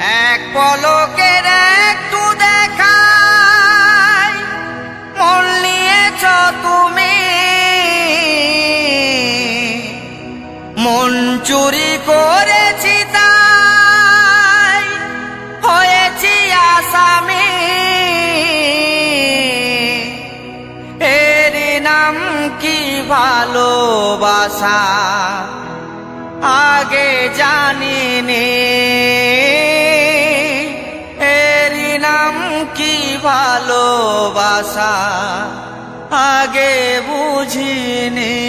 এক পলকের একটু দেখাই, মন নিয়েছ তুমি। মন চুরি করেছি তাই, হয়েছি আসামি। এর নাম কি ভালোবাসা? আগে জানিনি। ভালোবাসা আগে বুঝিনি।